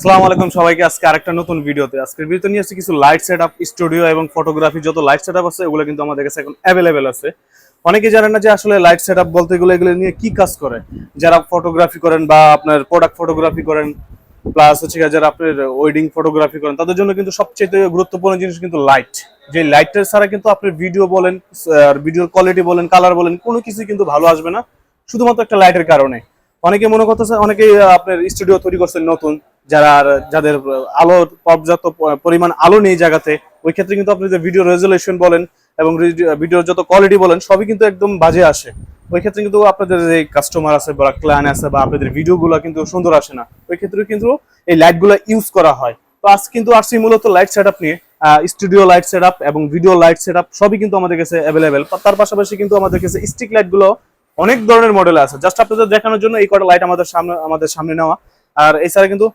আসসালামু আলাইকুম সবাইকে, আজকে আরেকটা নতুন ভিডিওতে। আজকের ভিডিওতে নিয়ে আসছি কিছু লাইট সেট স্টুডিও এবং ফটোগ্রাফি যত লাইট সেট আছে ওগুলো কিন্তু আমাদের কাছে এখন অ্যাভেলেবেল আছে। অনেকে জানেন না যে আসলে লাইট সেট বলতে এগুলো এগুলো নিয়ে কি কাজ করে? যারা ফটোগ্রাফি করেন বা আপনার প্রোডাক্ট ফটোগ্রাফি করেন প্লাস হচ্ছে যারা আপনার ওয়েডিং ফটোগ্রাফি করেন, তাদের জন্য কিন্তু সবচেয়ে গুরুত্বপূর্ণ জিনিস কিন্তু লাইট যে লাইটের ছাড়া কিন্তু আপনি ভিডিও বলেন ভিডিওর কোয়ালিটি বলেন কালার বলেন, কোনো কিছু কিন্তু ভালো আসবে না। শুধুমাত্র একটা লাইটের কারণে। অনেকে মনে করতেছে, অনেকেই আপনার স্টুডিও তৈরি করছেন নতুন। যারা যাদের আলো, পর্যাপ্ত পরিমাণ আলো নেই জায়গাতে, ওই ক্ষেত্রে কিন্তু আপনি যে ভিডিও রেজলিউশন বলেন এবং ভিডিওর যত কোয়ালিটি বলেন, সবই কিন্তু একদম বাজে আসে। ওই ক্ষেত্রে কিন্তু আপনাদের যে কাস্টমার আছে বা ক্লায়েন্ট আছে বা আপনাদের ভিডিওগুলো কিন্তু সুন্দর আসে না। ওই ক্ষেত্রে কিন্তু এই লাইটগুলো ইউজ করা হয়। তো আজ কিন্তু আসছি মূলত লাইট সেট নিয়ে স্টুডিও লাইট সেট আপ এবং ভিডিও লাইট সেট আপ সবই কিন্তু আমাদের কাছে অ্যাভেলেবেল তার পাশাপাশি কিন্তু আমাদের কাছে স্টিক লাইটগুলো অনেক ধরনের মডেল আছে। জাস্ট আপনাদের দেখানোর জন্য এই কটা লাইট আমাদের সামনে আমাদের সামনে নেওয়া। আর এছাড়া কিন্তু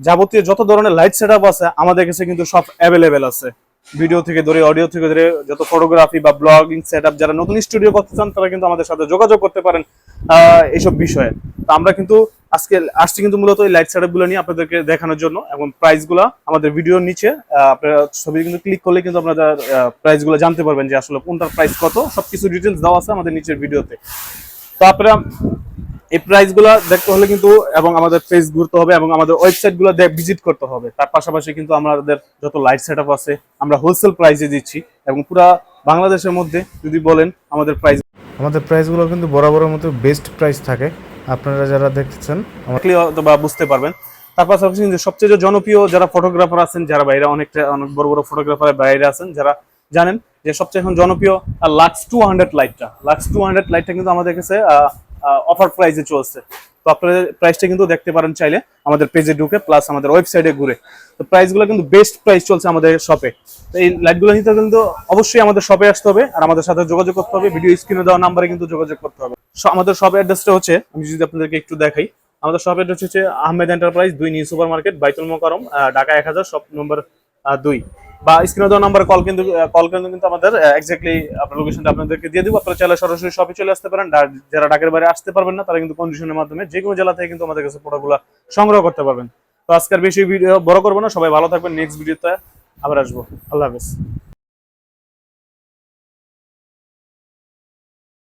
যাবতীয় যত ধরনের লাইট সেট আছে, আমাদের কাছে কিন্তু সব অ্যাভেলেবেল আছে। ভিডিও থেকে ধরে অডিও থেকে ধরে, যত ফটোগ্রাফি বা ব্লগিং সেট যারা নতুন স্টুডিও করতে চান, তারা কিন্তু আমাদের সাথে যোগাযোগ করতে পারেন এইসব বিষয়ে। তো আমরা কিন্তু আজকে, আসছি কিন্তু মূলত এই লাইট সেটগুলো নিয়ে আপনাদেরকে দেখানোর জন্য এবং প্রাইসগুলা আমাদের ভিডিওর নিচে আপনারা ছবি কিন্তু ক্লিক করলে কিন্তু আপনারা প্রাইসগুলো জানতে পারবেন যে আসলে কোনটার প্রাইস কত, সবকিছু ডিটেলস দেওয়া আছে আমাদের নিচের ভিডিওতে তো আপনারা এই প্রাইসগুলো দেখতে হলে কিন্তু এবং আমাদের পেজ ঘুরতে হবে এবং আমাদের ওয়েবসাইটগুলো ভিজিট করতে হবে। তার পাশাপাশি কিন্তু আমাদের যত লাইট সেট আছে আমরা হোলসেল প্রাইসে দিচ্ছি এবং পুরা বাংলাদেশের মধ্যে যদি বলেন আমাদের প্রাইস আমাদের প্রাইসগুলো কিন্তু বরাবরের মতো বেস্ট প্রাইস থাকে। আপনারা যারা দেখছেন বা বুঝতে পারবেন। তার পাশাপাশি সবচেয়ে যে জনপ্রিয় যারা ফটোগ্রাফার আছেন যারা বাইরে অনেকটা অনেক বড় বড় ফটোগ্রাফার বাইরে আছেন যারা জানেন যে সবচেয়ে এখন জনপ্রিয় লাক্স টু হান্ড্রেড লাইটটা লাক্স টু। হান্ড্রেড লাইটটা কিন্তু আমাদের কাছে অফার প্রাইসে চলছে। তো আপনারা প্রাইসটা কিন্তু দেখতে পারেন চাইলে আমাদের পেজে ঢুকে প্লাস আমাদের ওয়েবসাইটে ঘুরে। তো প্রাইসগুলো কিন্তু বেস্ট প্রাইস চলছে আমাদের শপে তো এই লাইটগুলো নিতে কিন্তু অবশ্যই আমাদের শপে আসতে হবে আর আমাদের সাথে যোগাযোগ করতে হবে। ভিডিও স্ক্রিনে দেওয়া নাম্বারে কিন্তু যোগাযোগ করতে হবে। আমাদের শপ অ্যাড্রেসটা হচ্ছে, আমি যদি আপনাদেরকে একটু দেখাই, আমাদের শপ অ্যাড্রেস হচ্ছে আহমেদ এন্টারপ্রাইজ দুই new super market Baitul Mukarram Dhaka এক হাজার শপ নম্বর দুই। বা স্ক্রিনে দেওয়া নাম্বার কল কিন্তু কল কিন্তু কিন্তু আমাদের এক্স্যাক্টলি আপনার লোকেশনটা আপনাদেরকে দিয়ে দিব। আপনারা চাইলে সরাসরি শপে চলে আসতে পারেন। যারা ডাকের বাইরে আসতে পারবেন না, তারা কিন্তু কন্ডিশনের মাধ্যমে যে কোনো জেলা থেকে কিন্তু আমাদের কাছে প্রোডাক্টগুলো সংগ্রহ করতে পারবেন। তো আজকের বেশি ভিডিও বড় করব না। সবাই ভালো থাকবেন। নেক্সট ভিডিওতে আবার আসব। আল্লাহ হাফেজ।